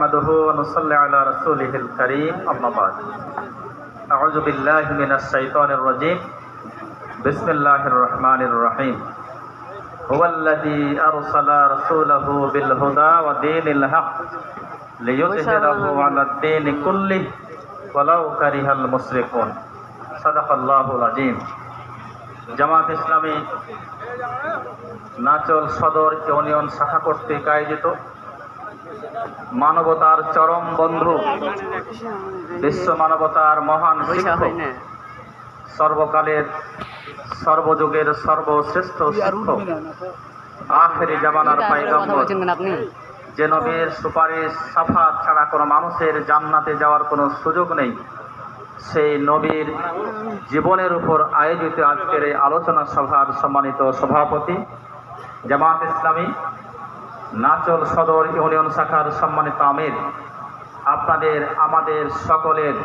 نحمده ونصلي على رسوله الكريم أما بعد أعوذ بالله من الشيطان الرجيم بسم الله الرحمن الرحيم هو الذي أرسل رسوله بالهدى ودين الحق ليظهره على الدين كله ولو كره المشركون صدق الله العظيم জামাত ইসলামী নাচল সদর ইউনিয়ন শাখা কর্তৃক আয়োজিত মানবতার চরম বন্ধু, বিশ্ব মানবতার মহান সর্বকালের সর্বযুগের সর্বশ্রেষ্ঠ আখেরি জামানার পাইগম্বর যে নবীর সুপারিশ সাফাত ছাড়া কোনো মানুষের জান্নাতে যাওয়ার কোনো সুযোগ নেই, সেই নবীর জীবনের উপর আয়োজিত আজকের এই আলোচনা সভার সম্মানিত সভাপতি জামাত ইসলামী নাচল সদর ইউনিয়ন শাখার সম্মানিত আমির। আপনাদের, আমাদের সকলের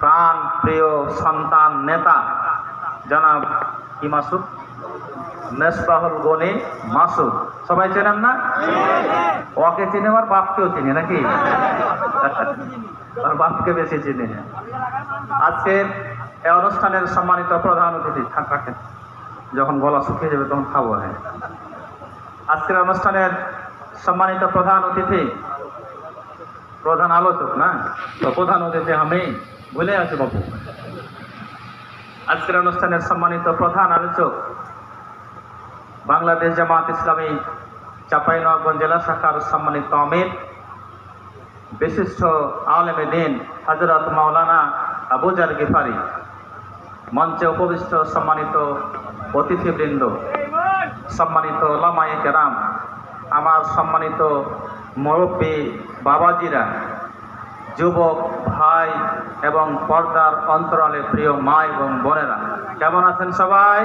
প্রাণ প্রিয় সন্তান নেতা, জনাব কি মাসুদ মেসবাহুল গনি মাসুদ। সবাই চেনেন না? ওকে চিনে আমার বাপকেও চিনে নাকি? আর বাপকে বেশি চিনে। আজকের এই অনুষ্ঠানের সম্মানিত প্রধান অতিথি রাখেন যখন গলা শুকিয়ে যাবে তখন খাব হ্যাঁ আজকের অনুষ্ঠানের সম্মানিত প্রধান অতিথি, প্রধান আলোচক, না? তো প্রধান অতিথি আমি ভুলে আছি বাবু আজকের অনুষ্ঠানের সম্মানিত প্রধান আলোচক বাংলাদেশ জামাত ইসলামী চাঁপাইনবাবগঞ্জ জেলা শাখার সম্মানিত আমির, বিশিষ্ট আলেমে দিন হজরত মাওলানা আবুজার গিফারি মঞ্চে উপবিষ্ট সম্মানিত অতিথিবৃন্দ, সম্মানিত লামায়ে কেরাম আমার সম্মানিত মুরব্বী বাবাজিরা, যুবক ভাই এবং পর্দার অন্তরালে প্রিয় মা এবং বোনেরা, কেমন আছেন সবাই?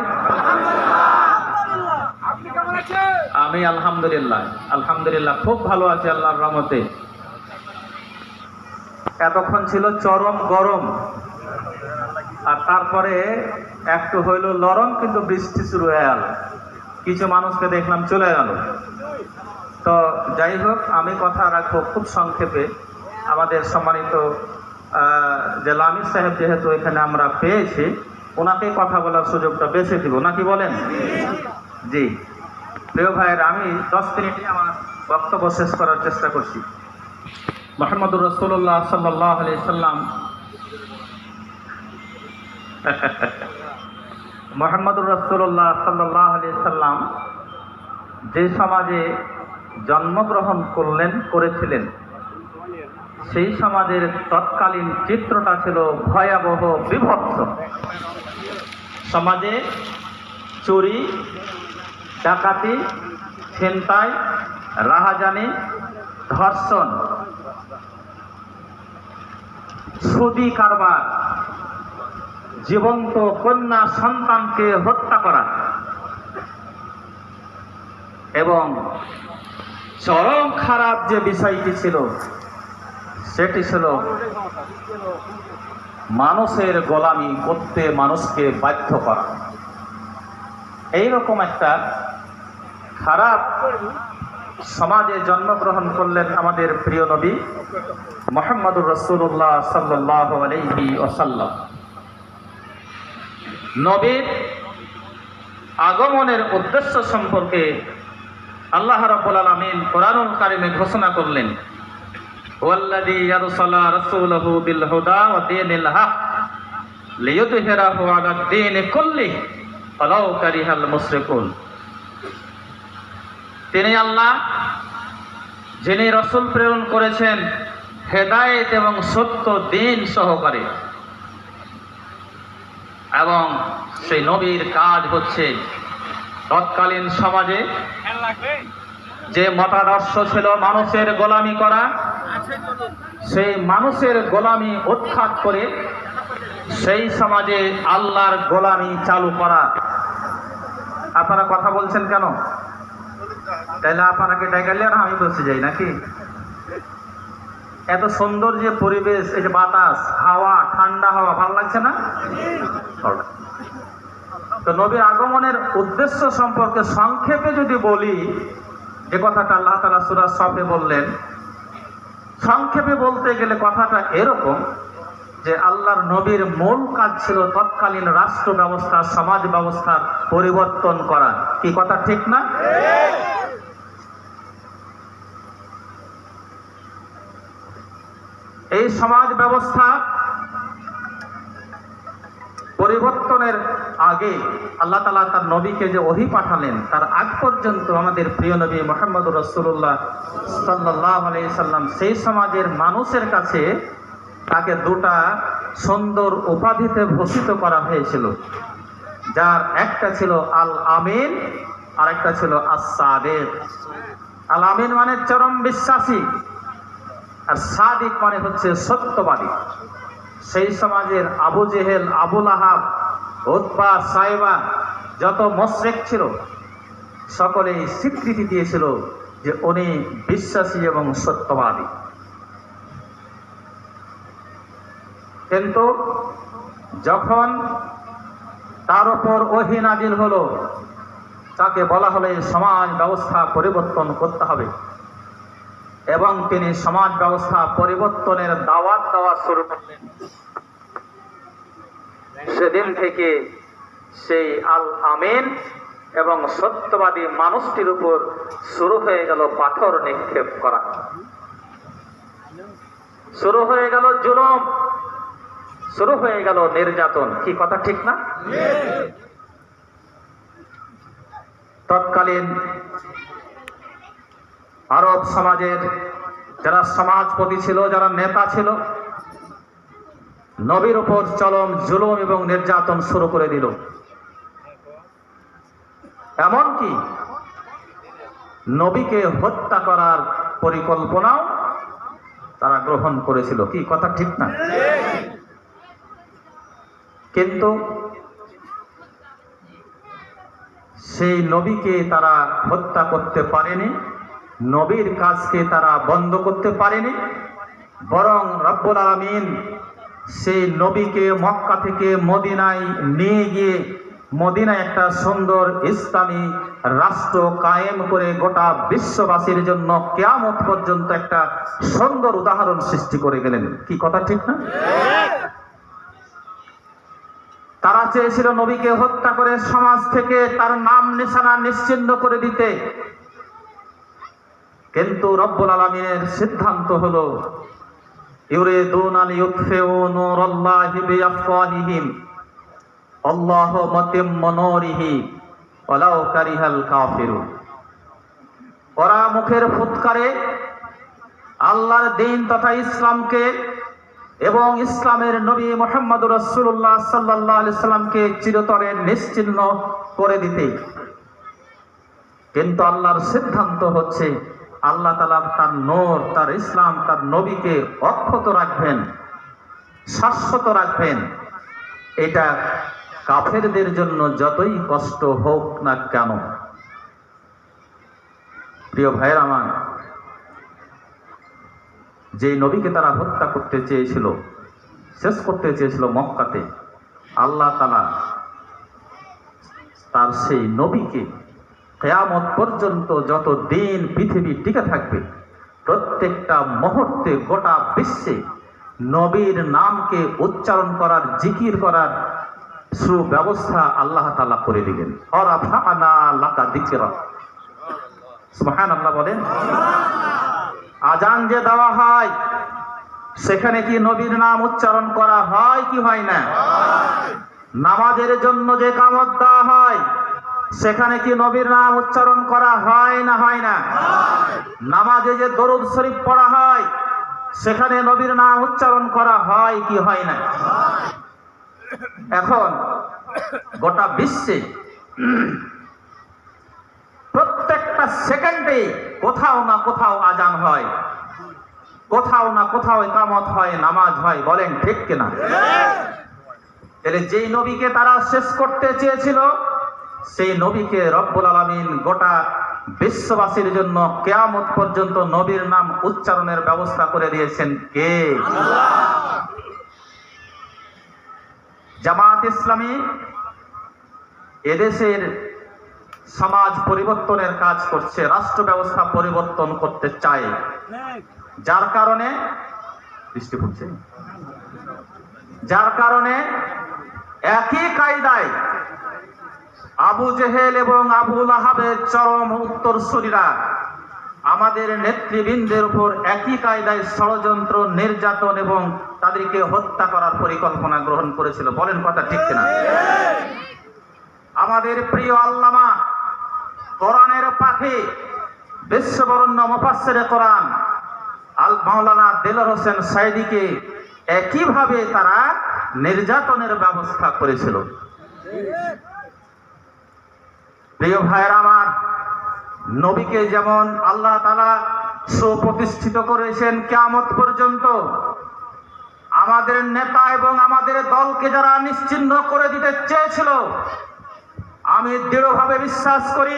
আমি আলহামদুলিল্লাহ আলহামদুলিল্লাহ, খুব ভালো আছি আল্লাহর রহমতে। এতক্ষণ ছিল চরম গরম, আর তারপরে একটু হইল নরম কিন্তু বৃষ্টি শুরু হয়ে গেল। কিছু মানুষকে দেখলাম চলে গেল। তো যাই হোক, আমি কথা রাখব খুব সংক্ষেপে। আমাদের সম্মানিত যে লামির সাহেব যেহেতু এখানে আমরা পেয়েছি, ওনাকে কথা বলার সুযোগটা বেছে দিব। নাকি বলেন? জি। প্রিয় ভাইয়ের, আমি দশ মিনিটে আমার বক্তব্য শেষ করার চেষ্টা করছি। মোহাম্মদুর রসুল্লাহ সাল্লাহ আলি সাল্লাম। মোহাম্মদুর রসুল্লাহ সাল্লাহ আলি সাল্লাম যে সমাজে জন্মগ্রহণ করলেন, করেছিলেন। সেই সমাজের তৎকালীন চিত্রটা ছিল ভয়াবহ বিভৎস। সমাজে চুরি, ডাকাতি, ছিনতাই, রাহাজানি, ধর্ষণ, সুদি কারবার, জীবন্ত কন্যা সন্তানকে হত্যা করা এবং চরম খারাপ যে বিষয়টি ছিল, সেটি ছিল মানুষের গোলামি করতে মানুষকে বাধ্য করা। এইরকম একটা খারাপ সমাজে জন্মগ্রহণ করলেন আমাদের প্রিয় নবী মোহাম্মদুর রসুল্লাহ সাল্লাহ আলহি ওসাল্লাম নবীর আগমনের উদ্দেশ্য সম্পর্কে আল্লাহ রাব্বুল আলামিন কোরআনুল কারিমে ঘোষণা করলেন কারিহাল তিনি আল্লাহ, যিনি রসুল প্রেরণ করেছেন, হেদায়েত এবং সত্য দিন সহকারে। এবং সেই নবীর কাজ হচ্ছে তৎকালীন সমাজে যে মতাদর্শ ছিল মানুষের গোলামি করা সেই মানুষের গোলামি উৎখাত করে সেই সমাজে আল্লাহর গোলামি চালু করা। আপনারা কথা বলছেন কেন? তাহলে আপনাকে ডেকালে আর আমি বসে যাই নাকি? এত সুন্দর যে পরিবেশ এই যে বাতাস হাওয়া ঠান্ডা হাওয়া ভালো লাগছে না। তো নবীর আগমনের উদ্দেশ্য সম্পর্কে সংক্ষেপে যদি বলি, যে কথাটা আল্লাহ তালা সুরা সফে বললেন, সংক্ষেপে বলতে গেলে কথাটা এরকম যে আল্লাহর নবীর মূল কাজ ছিল তৎকালীন রাষ্ট্র ব্যবস্থা, সমাজ ব্যবস্থার পরিবর্তন করা। কি কথা ঠিক না? এই সমাজ ব্যবস্থা পরিবর্তনের আগে আল্লাহ তালা তার নবীকে যে ওহি পাঠালেন, তার আগ পর্যন্ত আমাদের প্রিয় নবী মোহাম্মদ রসুল্লাহ সাল্লাহ সাল্লাম সেই সমাজের মানুষের কাছে তাকে দুটা সুন্দর উপাধিতে ভূষিত করা হয়েছিল। যার একটা ছিল আল আমিন আর একটা ছিল আসাদের আল আমিন মানে চরম বিশ্বাসী, আর সাদিক মানে হচ্ছে সত্যবাদী। সেই সমাজের আবু জেহেল আবুল আহাব উৎপা সাইবা, যত মশ্রেক ছিল, সকলেই স্বীকৃতি দিয়েছিল যে উনি বিশ্বাসী এবং সত্যবাদী। কিন্তু যখন তার উপর ওহি নাজিল হলো, তাকে বলা হলে সমাজ ব্যবস্থা পরিবর্তন করতে হবে। এবং তিনি সমাজ ব্যবস্থা পরিবর্তনের দাওয়াত দেওয়া শুরু করলেন। সেদিন থেকে সেই আল আমিন এবং সত্যবাদী মানুষটির উপর শুরু হয়ে গেল পাথর নিক্ষেপ করা। শুরু হয়ে গেল জুলম। শুরু হয়ে গেল নির্যাতন। কি কথা ঠিক না? তৎকালীন আরব সমাজের যারা সমাজপতি ছিল, যারা নেতা ছিল, নবীর উপর চলম, জুলুম এবং নির্যাতন শুরু করে দিল। এমনকি নবীকে হত্যা করার পরিকল্পনাও তারা গ্রহণ করেছিল। কি, কথা ঠিক না? কিন্তু সেই নবীকে তারা হত্যা করতে পারেনি। নবীর কাজকে তারা বন্ধ করতে পারেনি। বরং রব্বুল আলমিন সেই নবীকে মক্কা থেকে মদিনায় নিয়ে গিয়ে মদিনায় একটা সুন্দর ইসলামী রাষ্ট্র কায়েম করে গোটা বিশ্ববাসীর জন্য কেয়ামত পর্যন্ত একটা সুন্দর উদাহরণ সৃষ্টি করে গেলেন। কি কথা ঠিক না? তারা চেয়েছিল নবীকে হত্যা করে সমাজ থেকে তার নাম নিশানা নিশ্চিন্ন করে দিতে। কিন্তু রব্বুল আলমিনের সিদ্ধান্ত হলো কারিহাল ওরা মুখের ফুৎকারে আল্লাহর দিন তথা ইসলামকে এবং ইসলামের নবী মোহাম্মদ রসুল্লাহ সাল্লাহ সাল্লামকে চিরতরে নিশ্চিহ্ন করে দিতে কিন্তু আল্লাহর সিদ্ধান্ত হচ্ছে আল্লাহ তালা তার নোর, তার ইসলাম, তার নবীকে অক্ষত রাখবেন, শাশ্বত রাখবেন। এটা কাফেরদের জন্য যতই কষ্ট হোক না কেন। প্রিয় ভাইয়ের আমার যে নবীকে তারা হত্যা করতে চেয়েছিল, শেষ করতে চেয়েছিল মক্কাতে, আল্লাহ তালা তার সেই নবীকে কেয়ামত পর্যন্ত যত দিন পৃথিবী টিকে থাকবে প্রত্যেকটা মুহূর্তে গোটা বিশ্বে নবীর নামকে উচ্চারণ করার জিকির করার সুব্যবস্থা আল্লাহ তালা করে দিলেন। লাকা দিকেরা আল্লাহ বলেন। আজান যে দেওয়া হয় সেখানে কি নবীর নাম উচ্চারণ করা হয় কি হয় না? নামাজের জন্য যে কামত দেওয়া হয় সেখানে কি নবীর নাম উচ্চারণ করা হয় না হয় না? নামাজে যে দরুদ শরীফ পড়া হয় সেখানে নবীর নাম উচ্চারণ করা হয় কি হয় না? এখন গোটা বিশ্বে প্রত্যেকটা সেকেন্ডে কোথাও না কোথাও আজান হয়। কোথাও না কোথাও একামত হয় নামাজ হয় বলেন ঠিক কিনা? তাহলে যেই নবীকে তারা শেষ করতে চেয়েছিল সেই নবীকে রব্বুল আলমিন গোটা বিশ্ববাসীর জন্য কেয়ামত পর্যন্ত নবীর নাম উচ্চারণের ব্যবস্থা করে দিয়েছেন কে? জামাত ইসলামী এদেশের সমাজ পরিবর্তনের কাজ করছে, রাষ্ট্র ব্যবস্থা পরিবর্তন করতে চায়। যার কারণে বৃষ্টি পড়ছে। যার কারণে একই কায়দায় আবু জেহেল এবং আবুল আহাবের চরম উত্তরসূরিরা আমাদের নেতৃবৃন্দের উপর একই কায়দায় ষড়যন্ত্র, নির্যাতন এবং তাদেরকে হত্যা করার পরিকল্পনা গ্রহণ করেছিল। বলেন কথা ঠিক কিনা? আমাদের প্রিয় আল্লামা কোরআনের পাখি, বিশ্ববরণ্য মুফাসসিরে কোরআন, আল মাওলানা দেলর হোসেন সাইদিকে একইভাবে তারা নির্যাতনের ব্যবস্থা করেছিল। প্রিয় ভাইয়ের আমার, নবীকে যেমন আল্লাহ তালা সুপ্রতিষ্ঠিত করেছেন কেয়ামত পর্যন্ত, আমাদের নেতা এবং আমাদের দলকে যারা নিশ্চিহ্ন করে দিতে চেয়েছিল, আমি দৃঢ়ভাবে বিশ্বাস করি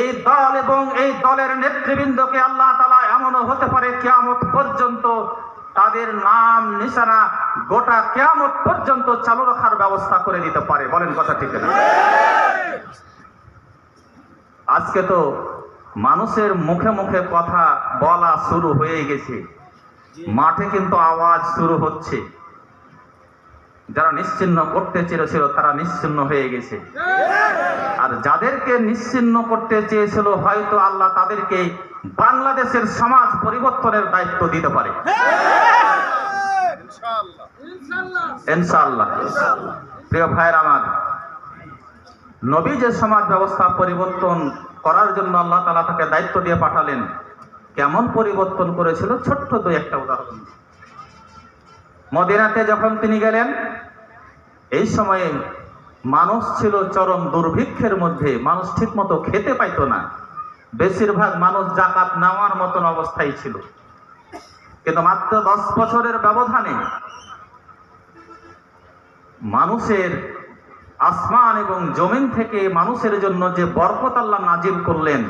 এই দল এবং এই দলের নেতৃবৃন্দকে আল্লাহ তালা এমনও হতে পারে কেয়ামত পর্যন্ত তাদের নাম, নিশানা গোটা কেয়ামত পর্যন্ত চালু রাখার ব্যবস্থা করে দিতে পারে। বলেন কথা ঠিক না আজকে তো মানুষের মুখে মুখে কথা বলা শুরু হয়ে গেছে। মাঠে কিন্তু আওয়াজ শুরু হচ্ছে। যারা নিশ্চিন্ন করতে চেয়েছিল তারা নিশ্চিন্ন হয়ে গেছে। আর যাদেরকে নিশ্চিন্ন করতে চেয়েছিল হয়তো আল্লাহ তাদেরকে বাংলাদেশের সমাজ পরিবর্তনের দায়িত্ব দিতে পারে। ইনশাআল্লাহ। প্রিয় ভাইয়ের আমার নবী যে সমাজ ব্যবস্থা পরিবর্তন করার জন্য আল্লাহ তালা তাকে দায়িত্ব দিয়ে পাঠালেন, কেমন পরিবর্তন করেছিল? ছোট্ট দুই একটা উদাহরণ। মদিনাতে যখন তিনি গেলেন, এই সময়ে মানুষ ছিল চরম দুর্ভিক্ষের মধ্যে, মানুষ ঠিক মতো খেতে পাইতো না। বেশিরভাগ মানুষ জাকাত নেওয়ার মতন অবস্থায় ছিল। কিন্তু মাত্র দশ বছরের ব্যবধানে মানুষের আসমান এবং জমিন থেকে মানুষের জন্য যে বরকত আল্লাহ নাজিল করলেন,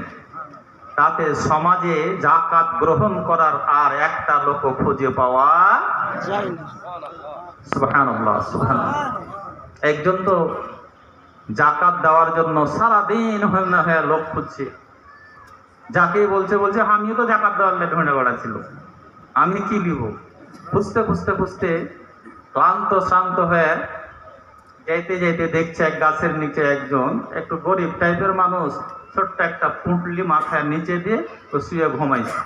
তাতে সমাজে জাকাত গ্রহণ করার আর একটা লোক খুঁজে পাওয়া একজন তো জাকাত দেওয়ার জন্য সারাদিন লোক খুঁজছে। যাকে বলছে বলছে, আমিও তো জাকাত দেওয়ার লেট হয়ে বেড়াচ্ছিল আমি কি নিব খুঁজতে খুঁজতে খুঁজতে ক্লান্ত শ্রান্ত হয়ে যাইতে যাইতে দেখছে এক গাছের নিচে একজন, একটু গরিব টাইপের মানুষ, ছোট্ট একটা পুঁটলি মাথায় নিচে দিয়ে তো শুয়ে ঘুমাইছে।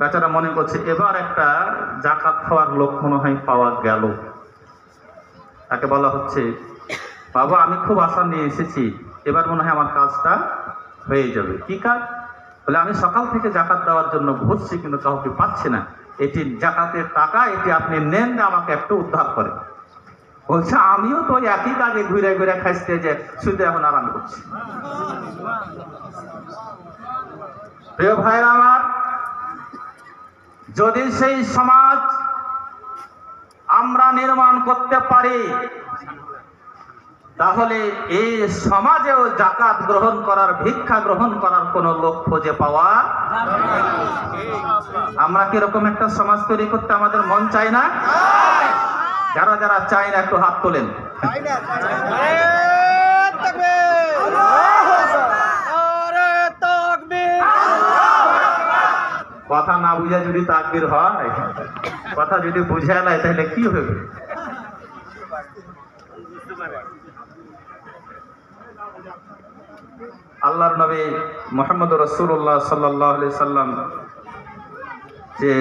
বেচারা মনে করছে, এবার একটা জাকাত খাওয়ার লোক মনে হয় পাওয়া গেল। তাকে বলা হচ্ছে, বাবা, আমি খুব আশা নিয়ে এসেছি, এবার মনে হয় আমার কাজটা হয়ে যাবে। কি কাজ? বলে, আমি সকাল থেকে জাকাত দেওয়ার জন্য ঘুরছি কিন্তু কাউকে পাচ্ছি না। এটি জাকাতের টাকা, এটি আপনি নেন, আমাকে একটু উদ্ধার করে বলছে, আমিও তো একই কাজে ঘুরে ঘুরে খাইতে যে, শুধু এখন আরাম করছি। প্রিয় ভাইরা আমার, যদি সেই সমাজ আমরা নির্মাণ করতে পারি, তাহলে এই সমাজেও জাকাত গ্রহণ করার, ভিক্ষা গ্রহণ করার কোন লোক খুঁজে পাওয়া আমরা কীরকম একটা সমাজ তৈরি করতে আমাদের মন চাই না? যারা যারা চায় না, একটু হাত তোলেন। কথা না বুঝে যদি তাকবির হয়, কথা যদি বুঝে নেয়, তাহলে কি হবে? আল্লাহর নবী মোহাম্মদ রসুল্লাহ সাল্লাহ সাল্লাম যে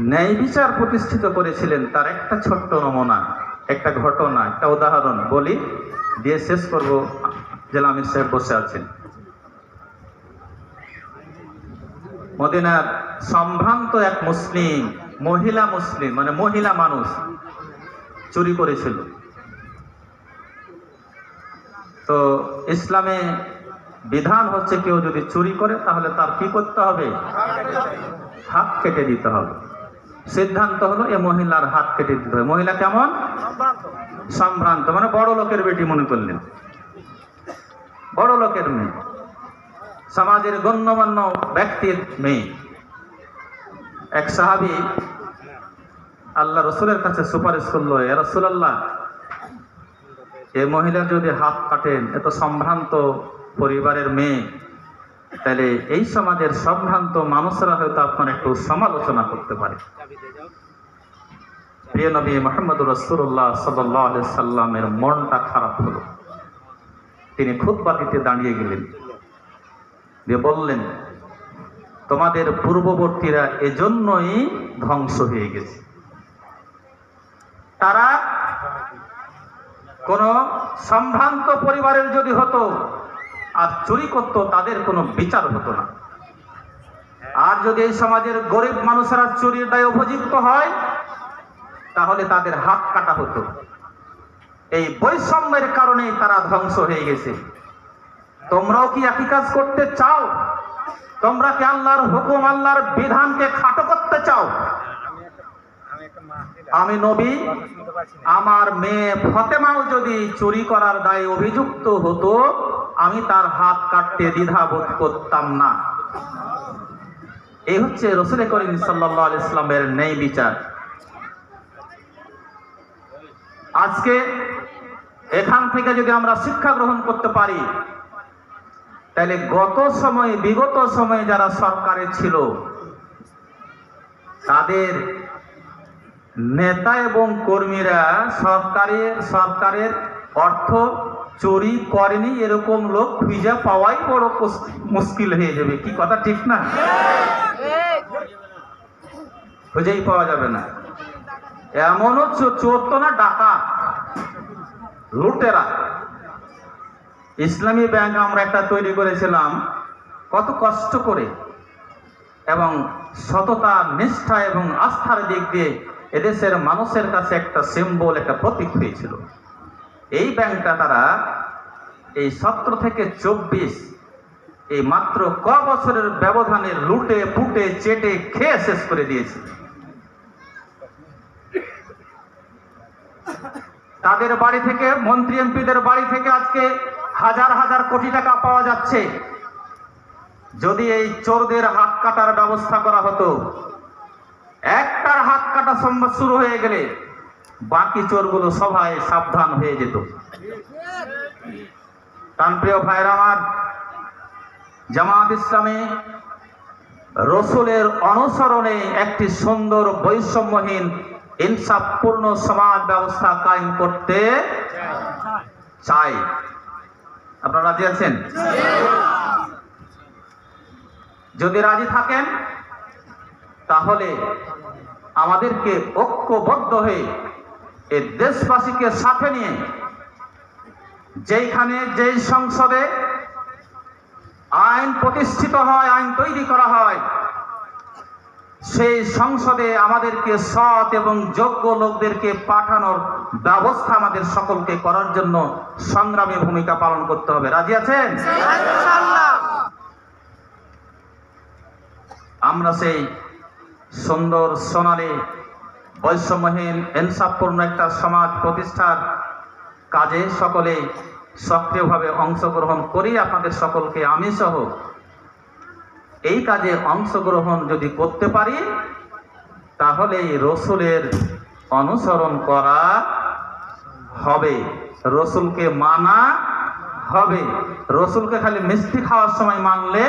ন্যায় বিচার প্রতিষ্ঠিত করেছিলেন তার একটা ছোট্ট নমুনা, একটা ঘটনা, একটা উদাহরণ বলি, দিয়ে শেষ করব জেলা আমির সাহেব বসে আছেন। মদিনার সম্ভ্রান্ত এক মুসলিম, মহিলা মুসলিম মানে মহিলা মানুষ চুরি করেছিল। তো ইসলামে বিধান হচ্ছে কেউ যদি চুরি করে তাহলে তার কি করতে হবে? হাত কেটে দিতে হবে। সিদ্ধান্ত হলো এ মহিলার হাত কেটে দিতে হবে। মহিলা কেমন? সম্ভ্রান্ত। মানে বড় লোকের বেটি মনে করলেন। বড় লোকের মেয়ে। সমাজের গণ্যমান্য ব্যক্তির মেয়ে। এক সাহাবি আল্লাহ রসুলের কাছে সুপারিশ করল এ রসুলাল্লাহ এ মহিলা যদি হাত কাটেন এত সম্ভ্রান্ত পরিবারের মেয়ে। তাহলে এই সমাজের সম্ভ্রান্ত মানুষরা হয়তো আপনার একটু সমালোচনা করতে পারে। প্রিয় নবী মোহাম্মদ রসুল্লাহ সাল্লাহ সাল্লামের মনটা খারাপ হলো। তিনি খুতবা দিতে দাঁড়িয়ে গেলেন। দিয়ে বললেন, তোমাদের পূর্ববর্তীরা এজন্যই ধ্বংস হয়ে গেছে। তারা কোন সম্ভ্রান্ত পরিবারের যদি হতো আর চুরি করত তাদের কোনো বিচার হতো না। আর যদি এই সমাজের গরিব মানুষেরা চুরির দায় অভিযুক্ত হয়, তাহলে তাদের হাত কাটা হতো। এই বৈষম্যের কারণে তারা ধ্বংস হয়ে গেছে। তোমরাও কি একই কাজ করতে চাও? তোমরা কি আল্লাহর হুকুম, আল্লাহর বিধানকে খাটো করতে চাও? আমি নবী, আমার মেয়ে ফতেমাও যদি চুরি করার দায়ে অভিযুক্ত হতো আমি তার হাত কাটতে দ্বিধাবোধ করতাম না। এই হচ্ছে রসুল করিম সাল্লাহ ইসলামের নেই বিচার। আজকে এখান থেকে যদি আমরা শিক্ষা গ্রহণ করতে পারি, তাহলে গত সময়ে, বিগত সময়ে যারা সরকারে ছিল, তাদের নেতা এবং কর্মীরা সরকারের সরকারের অর্থ চুরি করেনি, এরকম লোক খুঁজে পাওয়াই বড় মুশকিল হয়ে যাবে। কি কথা ঠিক না? খুঁজেই পাওয়া যাবে না। এমনও চো- চোর তো না ডাকা লুটেরা। ইসলামী ব্যাংক আমরা একটা তৈরি করেছিলাম, কত কষ্ট করে এবং সততা, নিষ্ঠা এবং আস্থার দিক দিয়ে এদেশের মানুষের কাছে একটা সিম্বল একটা প্রতীক হয়েছিল। এই ব্যাংকটা তারা এই সতেরো থেকে চব্বিশ এই মাত্র ক বছরের ব্যবধানে লুটে, পুটে, চেটে, খেয়ে শেষ করে দিয়েছে। তাদের বাড়ি থেকে, মন্ত্রী এমপিদের বাড়ি থেকে আজকে হাজার হাজার কোটি টাকা পাওয়া যাচ্ছে। যদি এই চোরদের হাত কাটার ব্যবস্থা করা হতো, একটার হাত কাটা সম্ভব শুরু হয়ে গেলে বাকি চোরগুলো সবাই সাবধান হয়ে যেত। প্রিয় ভাইরা আমার, জামাত ইসলামী রসুলের অনুসরণে একটি সুন্দর বৈষম্যহীন, ইনসাফপূর্ণ সমাজ ব্যবস্থা কায়েম করতে চাই। আপনারা রাজি আছেন? যদি রাজি থাকেন, তাহলে আমাদেরকে ঐক্যবদ্ধ হয়ে এই দেশবাসীকে সাথে নিয়ে যেইখানে যেই সংসদে আইন প্রতিষ্ঠিত হয় আইন তৈরি করা হয় সেই সংসদে আমাদেরকে সৎ এবং যোগ্য লোকদেরকে পাঠানোর ব্যবস্থা আমাদের সকলকে করার জন্য সংগ্রামী ভূমিকা পালন করতে হবে। রাজি আছেন? আমরা সেই সুন্দর সোনালী বৈষম্যহীন ইনসাফপূর্ণ একটা সমাজ প্রতিষ্ঠার কাজে সকলে সক্রিয়ভাবে অংশগ্রহণ করি, আপনাদের সকলকে আমি সহ। এই কাজে অংশগ্রহণ যদি করতে পারি, তাহলে রসুলের অনুসরণ করা হবে, রসুলকে মানা হবে। রসুলকে খালি মিষ্টি খাওয়ার সময় মানলে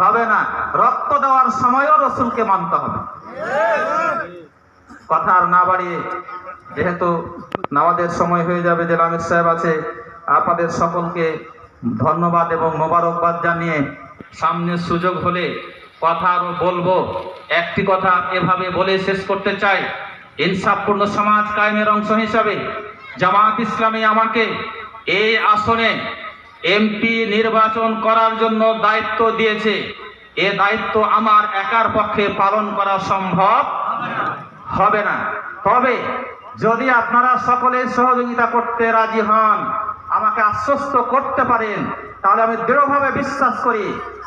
হবে না, রক্ত দেওয়ার সময়ও রসুলকে মানতে হবে। কথা আর না বাড়িয়ে, যেহেতু নামাজের সময় হয়ে যাবে যে আমির সাহেব আছে, আপনাদের সকলকে ধন্যবাদ এবং মোবারকবাদ জানিয়ে সামনে সুযোগ হলে কথা আরও বলব। একটি কথা এভাবে বলে শেষ করতে চাই। ইনসাফপূর্ণ সমাজ কায়েমের অংশ হিসাবে জামাত ইসলামী আমাকে এই আসনে এমপি নির্বাচন করার জন্য দায়িত্ব দিয়েছে। এ দায়িত্ব আমার একার পক্ষে পালন করা সম্ভব হবে না। তবে যদি আপনারা সকলে সহযোগিতা করতে রাজি হন, আমাকে আশ্বস্ত করতে পারেন, তাহলে আমি দৃঢ়ভাবে বিশ্বাস করি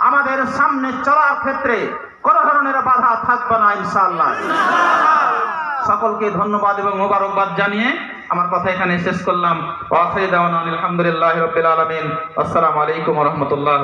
আমাদের সামনে চলার ক্ষেত্রে কোন ধরনের বাধা থাকবে না ইনশাল্লাহ সকলকে ধন্যবাদ এবং মোবারকবাদ জানিয়ে আমার কথা এখানে শেষ করলাম। আলহামদুলিল্লাহ আলামিন। আসসালামু আলাইকুম রাহমাতুল্লাহি